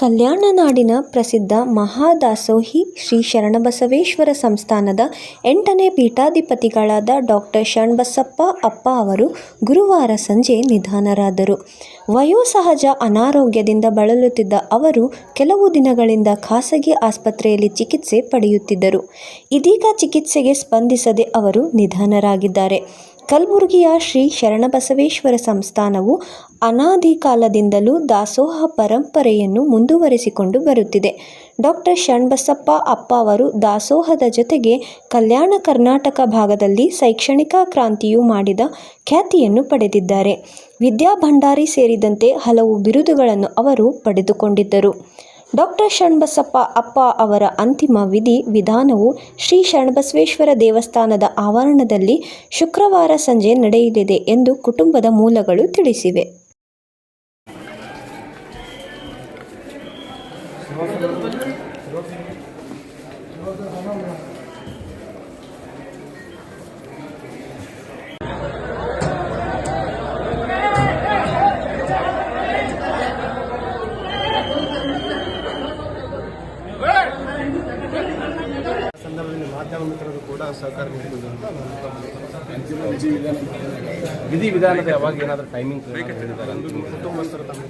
ಕಲ್ಯಾಣ ನಾಡಿನ ಪ್ರಸಿದ್ಧ ಮಹಾದಾಸೋಹಿ ಶ್ರೀ ಶರಣಬಸವೇಶ್ವರ ಸಂಸ್ಥಾನದ ಎಂಟನೇ ಪೀಠಾಧಿಪತಿಗಳಾದ ಡಾಕ್ಟರ್ ಶರಣಬಸಪ್ಪ ಅಪ್ಪ ಅವರು ಗುರುವಾರ ಸಂಜೆ ನಿಧನರಾದರು. ವಯೋಸಹಜ ಅನಾರೋಗ್ಯದಿಂದ ಬಳಲುತ್ತಿದ್ದ ಅವರು ಕೆಲವು ದಿನಗಳಿಂದ ಖಾಸಗಿ ಆಸ್ಪತ್ರೆಯಲ್ಲಿ ಚಿಕಿತ್ಸೆ ಪಡೆಯುತ್ತಿದ್ದರು. ಇದೀಗ ಚಿಕಿತ್ಸೆಗೆ ಸ್ಪಂದಿಸದೆ ಅವರು ನಿಧನರಾಗಿದ್ದಾರೆ. ಕಲಬುರಗಿಯ ಶ್ರೀ ಶರಣಬಸವೇಶ್ವರ ಸಂಸ್ಥಾನವು ಅನಾದಿ ಕಾಲದಿಂದಲೂ ದಾಸೋಹ ಪರಂಪರೆಯನ್ನು ಮುಂದುವರೆಸಿಕೊಂಡು ಬರುತ್ತಿದೆ. ಡಾಕ್ಟರ್ ಶರಣಬಸಪ್ಪ ಅಪ್ಪ ಅವರು ದಾಸೋಹದ ಜೊತೆಗೆ ಕಲ್ಯಾಣ ಕರ್ನಾಟಕ ಭಾಗದಲ್ಲಿ ಶೈಕ್ಷಣಿಕ ಕ್ರಾಂತಿಯು ಮಾಡಿದ ಖ್ಯಾತಿಯನ್ನು ಪಡೆದಿದ್ದಾರೆ. ವಿದ್ಯಾಭಂಡಾರಿ ಸೇರಿದಂತೆ ಹಲವು ಬಿರುದುಗಳನ್ನು ಅವರು ಪಡೆದುಕೊಂಡಿದ್ದರು. ಡಾಕ್ಟರ್ ಶರಣಬಸಪ್ಪ ಅಪ್ಪ ಅವರ ಅಂತಿಮ ವಿಧಿ ವಿಧಾನವು ಶ್ರೀ ಶರಣಬಸವೇಶ್ವರ ದೇವಸ್ಥಾನದ ಆವರಣದಲ್ಲಿ ಶುಕ್ರವಾರ ಸಂಜೆ ನಡೆಯಲಿದೆ ಎಂದು ಕುಟುಂಬದ ಮೂಲಗಳು ತಿಳಿಸಿವೆ. ಮಾಧ್ಯಮ ಮಿತ್ರರು ಕೂಡ ಸಹಕಾರ ಅಂತ ನಾನು ವಿಧಿ ವಿಧಾನದ ಯಾವಾಗ ಏನಾದರೂ ಟೈಮಿಂಗ್ ಕುಟುಂಬಸ್ಥರು ತಮ್ಮ